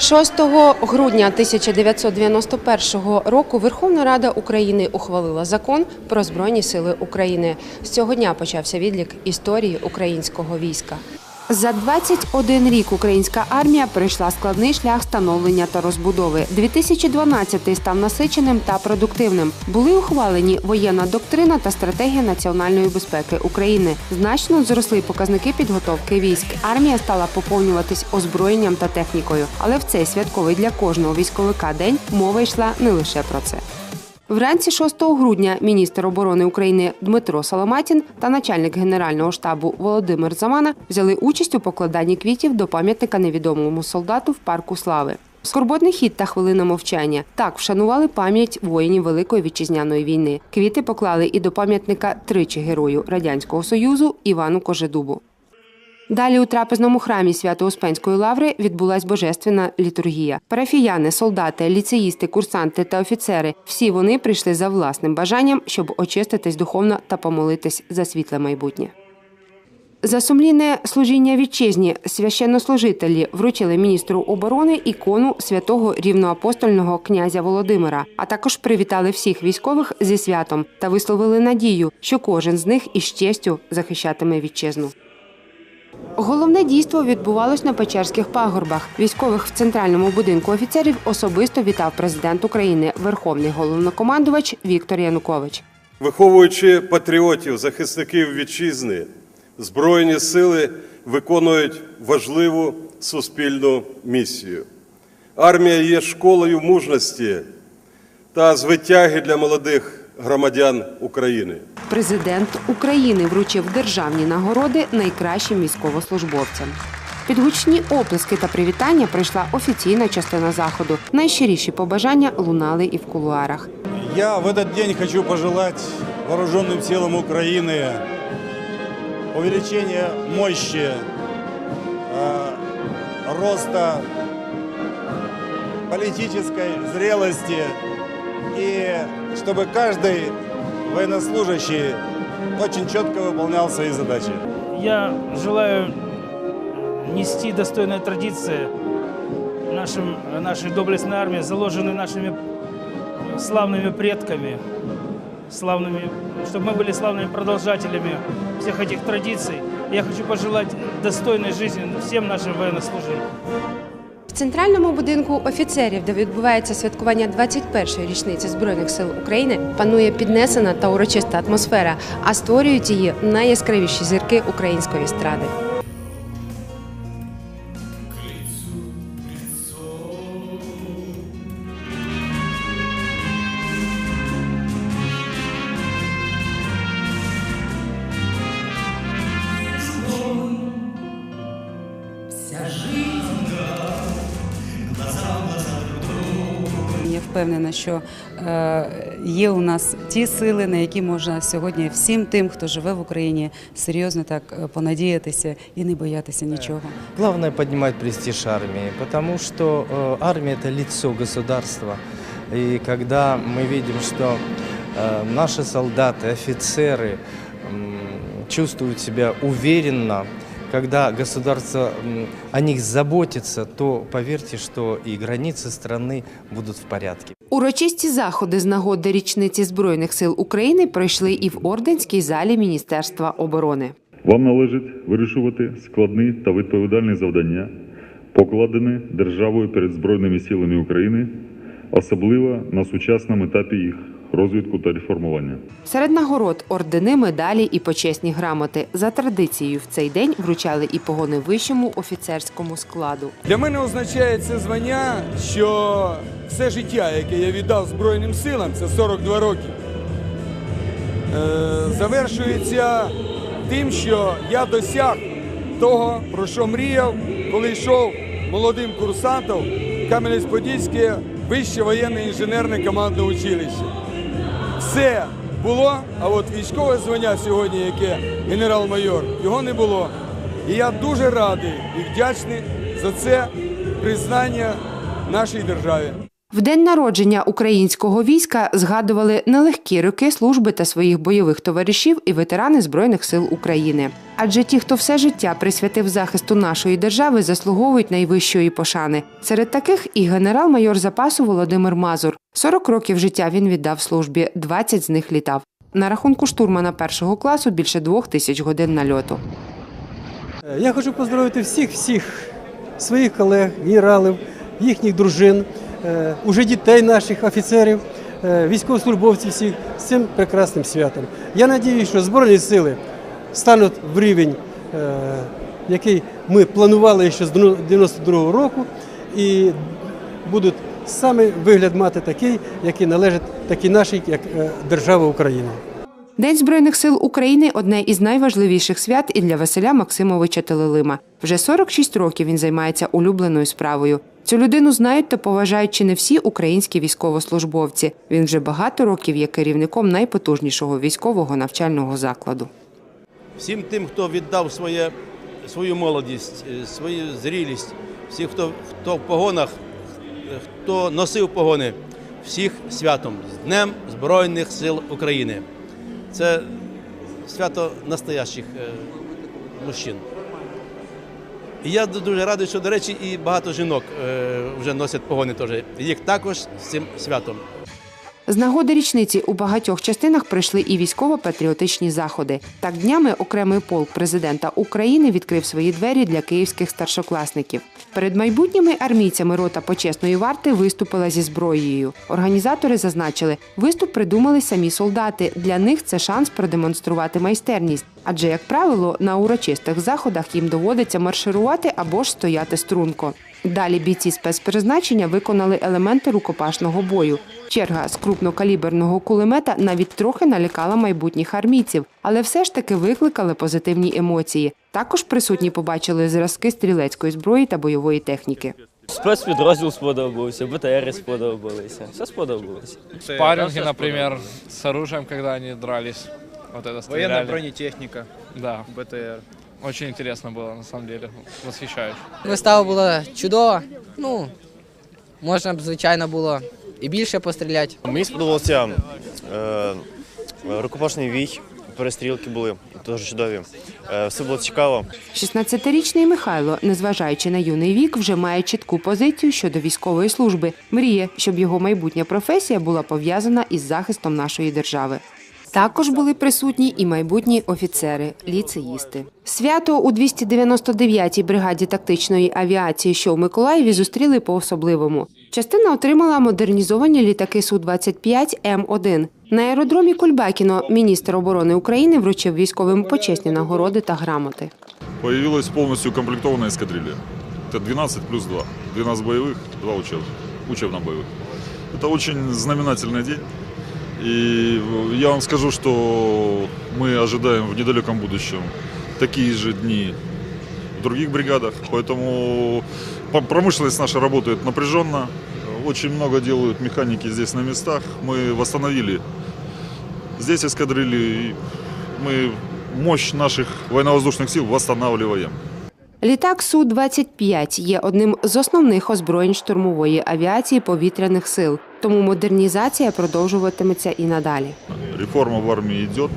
6 грудня 1991 року Верховна Рада України ухвалила закон про Збройні Сили України. З цього дня почався відлік історії українського війська. За 21 рік українська армія пройшла складний шлях становлення та розбудови. 2012 став насиченим та продуктивним. Були ухвалені воєнна доктрина та стратегія національної безпеки України. Значно зросли показники підготовки військ. Армія стала поповнюватись озброєнням та технікою. Але в цей святковий для кожного військовика день мова йшла не лише про це. Вранці 6 грудня міністр оборони України Дмитро Соломатін та начальник генерального штабу Володимир Замана взяли участь у покладанні квітів до пам'ятника невідомому солдату в парку слави. Скорботний хід та хвилина мовчання так вшанували пам'ять воїнів Великої вітчизняної війни. Квіти поклали і до пам'ятника тричі герою радянського союзу Івану Кожедубу. Далі у трапезному храмі Свято-Успенської лаври відбулась божественна літургія. Парафіяни, солдати, ліцеїсти, курсанти та офіцери всі вони прийшли за власним бажанням, щоб очиститись духовно та помолитись за світле майбутнє. За сумлінне служіння вітчизні священнослужителі вручили міністру оборони ікону святого рівноапостольного князя Володимира, а також привітали всіх військових зі святом та висловили надію, що кожен з них із честю захищатиме вітчизну. Головне дійство відбувалось на Печерських пагорбах. Військових в центральному будинку офіцерів особисто вітав президент України, верховний головнокомандувач Віктор Янукович. Виховуючи патріотів, захисників вітчизни, Збройні сили виконують важливу суспільну місію. Армія є школою мужності та звитяги для молодих громадян України. Президент України вручив державні нагороди найкращим військовослужбовцям. Під гучні оплески та привітання прийшла офіційна частина заходу. Найщиріші побажання лунали і в кулуарах. Я в этот день хочу пожелать вооруженным силам Украины увеличения мощи, э, роста политической зрелости И чтобы каждый военнослужащий очень четко выполнял свои задачи. Я желаю нести достойные традиции нашим, нашей доблестной армии, заложенные нашими славными предками, славными, чтобы мы были славными продолжателями всех этих традиций. Я хочу пожелать достойной жизни всем нашим военнослужащим. В центральному будинку офіцерів, де відбувається святкування 21-ї річниці Збройних сил України, панує піднесена та урочиста атмосфера, а створюють її найяскравіші зірки української естради. впевнена, що е, є у нас ті сили, на які можна сьогодні всім тим, хто живе в Україні, серйозно так е, понадіятися і не боятися нічого. Главное поднимать престиж армии, потому что э, армия это лицо государства. И когда мы видим, что э, наши солдаты, офицеры м, чувствуют себя уверенно, когда государство о них заботится, то поверьте, что и границы страны будут в порядке. Урочисті заходи з нагоди річниці Збройних сил України пройшли і в Орденській залі Міністерства оборони. Вам належить вирішувати складні та відповідальні завдання, покладені державою перед Збройними силами України, особливо на сучасному етапі їх розвитку та реформування. Серед нагород ордени, медалі і почесні грамоти. За традицією в цей день вручали і погони вищому офіцерському складу. Для мене означає це звання, що все життя, яке я віддав Збройним силам, це 42 роки, е, завершується тим, що я досяг того, про що мріяв, коли йшов молодим курсантом Кам'янець-Подільське вище воєнне інженерне командне училище. Все було, а от військове звання сьогодні, яке генерал-майор, його не було. І я дуже радий і вдячний за це признання нашій державі. В день народження українського війська згадували нелегкі роки служби та своїх бойових товаришів і ветерани Збройних сил України. Адже ті, хто все життя присвятив захисту нашої держави, заслуговують найвищої пошани. Серед таких і генерал-майор запасу Володимир Мазур. 40 років життя він віддав службі, 20 з них літав. На рахунку штурмана першого класу більше двох тисяч годин нальоту. Я хочу поздоровити всіх всіх своїх колег, генералів, їхніх дружин, уже дітей наших офіцерів, е, військовослужбовців всіх з цим прекрасним святом. Я надію, що Збройні сили стануть в рівень, е, який ми планували ще з 92-го року, і будуть саме вигляд мати такий, який належить такій нашій, як е, держава Україна. День Збройних сил України одне із найважливіших свят і для Василя Максимовича Телелима. Вже 46 років він займається улюбленою справою. Цю людину знають та поважають чи не всі українські військовослужбовці. Він вже багато років є керівником найпотужнішого військового навчального закладу. всім тим, хто віддав своє, свою молодість, е, свою зрілість, всіх, хто, хто в погонах, хто носив погони, всіх святом з Днем Збройних сил України. Це свято настоящих е, мужчин. І я дуже радий, що, до речі, і багато жінок е, вже носять погони теж. Їх також з цим святом. З нагоди річниці у багатьох частинах прийшли і військово-патріотичні заходи. Так днями окремий полк президента України відкрив свої двері для київських старшокласників. Перед майбутніми армійцями рота почесної варти виступила зі зброєю. Організатори зазначили, виступ придумали самі солдати. Для них це шанс продемонструвати майстерність. Адже, як правило, на урочистих заходах їм доводиться марширувати або ж стояти струнко. Далі бійці спецпризначення виконали елементи рукопашного бою. Черга з крупнокаліберного кулемета навіть трохи налякала майбутніх армійців, але все ж таки викликали позитивні емоції. Також присутні побачили зразки стрілецької зброї та бойової техніки. Спецпідрозділ сподобався, БТРи сподобалися. Все сподобалося. Спарринги, например, с оружием, когда они дрались. Вот это стреляли. бронетехніка, Да, БТР. очень интересно было, на самом деле. Восхищаюсь. Вистава була чудова. Ну, можна б, звичайно, було і більше постріляти. Мені сподобався е, рукопашний вій, перестрілки були дуже чудові. Е, все було цікаво. 16-річний Михайло, незважаючи на юний вік, вже має чітку позицію щодо військової служби. Мріє, щоб його майбутня професія була пов'язана із захистом нашої держави. Також були присутні і майбутні офіцери, ліцеїсти. Свято у 299-й бригаді тактичної авіації, що в Миколаєві, зустріли по-особливому. Частина отримала модернізовані літаки Су-25 М1. На аеродромі Кульбакіно міністр оборони України вручив військовим почесні нагороди та грамоти. Появилась полностью укомплектованная эскадрилья. Это 12 плюс 2. 12 боевых, 2 учебных, учебно-боевых. Это очень знаменательный день. И я вам скажу, что мы ожидаем в недалеком будущем такие же дни в других бригадах. Поэтому по- промышленность наша работает напряженно. Очень много делают механики здесь на местах. Мы восстановили здесь эскадрильи. и Мы мощь наших военно-воздушных сил восстанавливаем. Літак Су-25 є одним з основних озброєнь штурмової авіації повітряних сил, тому модернізація продовжуватиметься і надалі. Реформа в армии идет.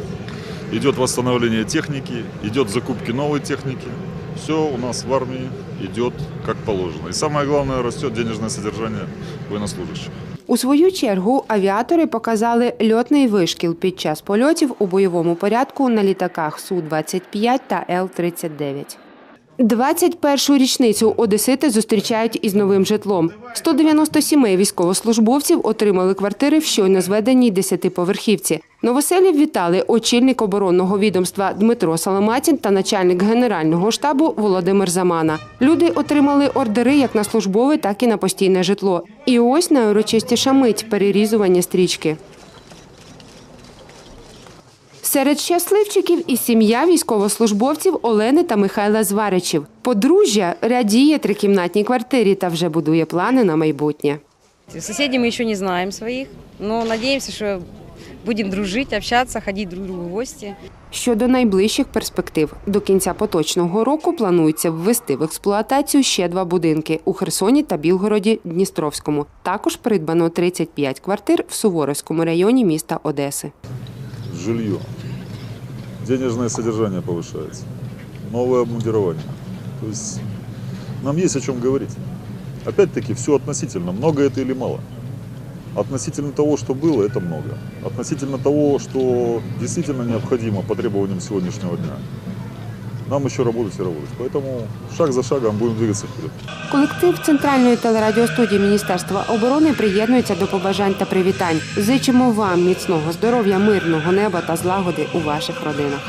Идет восстановление техники, идет закупки новой техники. Все у нас в армии идет как положено. И самое главное, растет денежное содержание военнослужащих. У свою чергу авіатори показали льотний вишкіл під час польотів у бойовому порядку на літаках Су-25 та Л-39. 21-шу річницю одесити зустрічають із новим житлом. 197 військовослужбовців отримали квартири в щойно зведеній десятиповерхівці. Новоселів вітали очільник оборонного відомства Дмитро Саламатін та начальник генерального штабу Володимир Замана. Люди отримали ордери як на службове, так і на постійне житло. І ось найурочистіша мить перерізування стрічки. Серед щасливчиків і сім'я військовослужбовців Олени та Михайла Зваричів. Подружжя радіє трикімнатній квартирі та вже будує плани на майбутнє. Соседей мы еще не знаем своих, но надеемся, что будем дружить, общаться, ходить друг другу в гости. Щодо найближчих перспектив, до кінця поточного року планується ввести в експлуатацію ще два будинки у Херсоні та Білгороді Дністровському. Також придбано 35 квартир в Суворовському районі міста Одеси. жилье. Денежное содержание повышается. Новое обмундирование. То есть нам есть о чем говорить. Опять-таки, все относительно. Много это или мало. Относительно того, что было, это много. Относительно того, что действительно необходимо по требованиям сегодняшнего дня, нам еще работать и работать. Поэтому шаг за шагом будем двигаться вперед. Колектив Центральної телерадіостудії Міністерства оборони приєднується до побажань та привітань. Зичимо вам міцного здоров'я, мирного неба та злагоди у ваших родинах.